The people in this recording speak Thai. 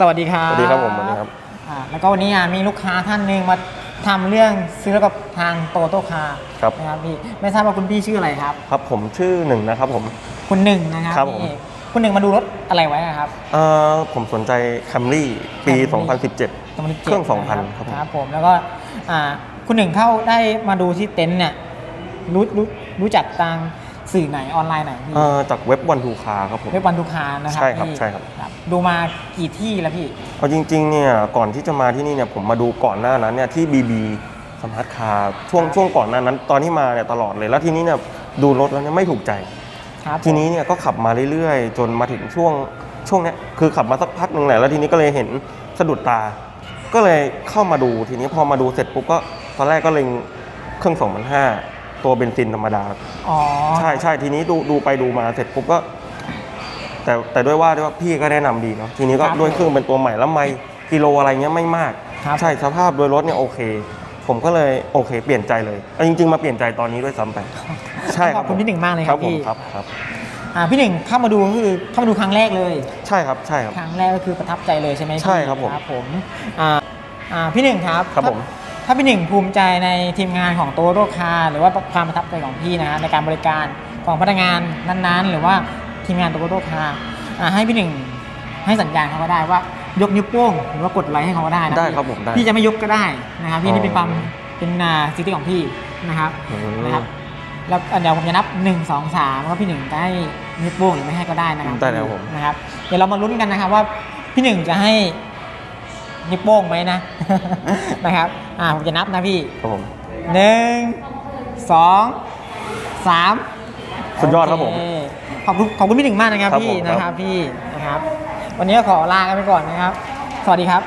สวัสดีครับสวัสดีครับผมสวัสดีครับ อ่าแล้วก็วันนี้อะมีลูกค้าท่านหนึ่งมาทำเรื่องซื้อรถกับทางโตโต้คาร์ครับ นะครับพี่ไม่ทราบว่าคุณพี่ชื่ออะไรครับ ครับผมชื่อหนึ่งนะครับผม คุณหนึ่งนะครับครับผมนี่คุณหนึ่งมาดูรถอะไรไว้อะครับ เอ่อผมสนใจคัมรี่ปี Camry 2017 2017เครื่องนะ2,000 ครับผมครับผมแล้วก็อ่าคุณหนึ่งเข้าได้มาดูที่เต็นท์เนี่ยรู้รู้รู้จักทาง สื่อไหนออนไลน์ไหนพี่เอ่อจากเว็บวันทูคาครับผม เว็บวันทุกคานะครัใช่ครับพี่ใช่ครับ ดูมากี่ที่แล้วพี่ เอาจริงๆเนี่ยก่อนที่จะมาที่นี่เนี่ยผมมาดูก่อนหน้านั้นเนี่ยที่ BB สมาร์ทคาร์ช่วงครับช่วงก่อนหน้านั้น ตอนที่มาเนี่ยตลอดเลยแล้วทีนี้เนี่ยดูรถแล้วเนี่ยไม่ถูกใจ ครับทีนี้เนี่ยก็ขับมาเรื่อยๆ จนมาถึงช่วงช่วงเนี้ยคือขับมาสักพักหนึ่งแหละแล้วทีนี้ก็เลยเห็นสะดุดตา ก็เลยเข้ามาดูทีนี้พอมาดูเสร็จปุ๊บก็ตอนแรกก็เล็งเครื่อง 2,500 ตัวเบนซินธรรมดา อ๋อ ใช่ใช่ทีนี้ดูดูไปดูมาเสร็จปุ๊บก็ แต่แต่ด้วยว่าด้วยว่าพี่ก็แนะนำดีเนาะทีนี้ก็ครับด้วยเครื่องเป็นตัวใหม่แล้วไม่กิโลอะไรเงี้ยไม่มาก ครับ ใช่สภาพโดยรถเนี่ยโอเค ผมก็เลยโอเค เปลี่ยนใจเลยเอาจริง ๆ มาเปลี่ยนใจตอนนี้ด้วยซ้ำไปใช่ขอบคุณพี่หนึ่งมากเลยคครัรับบผมพี่ครับครับ อ่าพี่หนึ่งเข้ามาดูก็คือเข้ามาดูครั้งแรกเลย ใช่ครับใช่ครับ ครั้งแรกก็คือประทับใจเลยใช่ไหมพี่ใช่ครับผมครับผมอ่าอ่าพี่หนึ่งครับครับถ้าผม ถ้าพี่หนึ่งภูมิใจในทีมงานของโตโรคาหรือว่าความประทับใจของพี่นะฮะในการบริการของพนักงานนั้นๆ หรือว่าทีมงานโตโรคาอ่าให้พี่หนึ่งให้สัญญาณเขาก็ได้ว่ายกนิ้วโป้งหรือว่ากดไลค์ให้เขาก็ได้นะได้พี่ครับผมได้พี่จะไม่ยกก็ได้นะครับพี่อ๋อนี่เป็นความเป็นอ่าสิทธิของพี่นะครับอืมนะครับแล้วเดี๋ยวผมจะนับ 1 2 3แล้วพี่หนึ่งจะให้นิ้วโป้งหรือไม่ให้ก็ได้นะครับได้แล้วผมนะครับเดี๋ยวเรามาลุ้นกันนะครับว่าพี่หนึ่งจะให้ นิ้วโป้งไหมนะ นะครับ อ่าผมจะนับนะพี่ครับผมหนึ่งสองสามสุดยอดครับผม โเขอบคุณขอบคุณพี่หนึ่งมากนะครับครับพี่ผมนะคครัรับบพี่นะครับ วันนี้ก็ขอลากันไปก่อนนะครับ สวัสดีครับ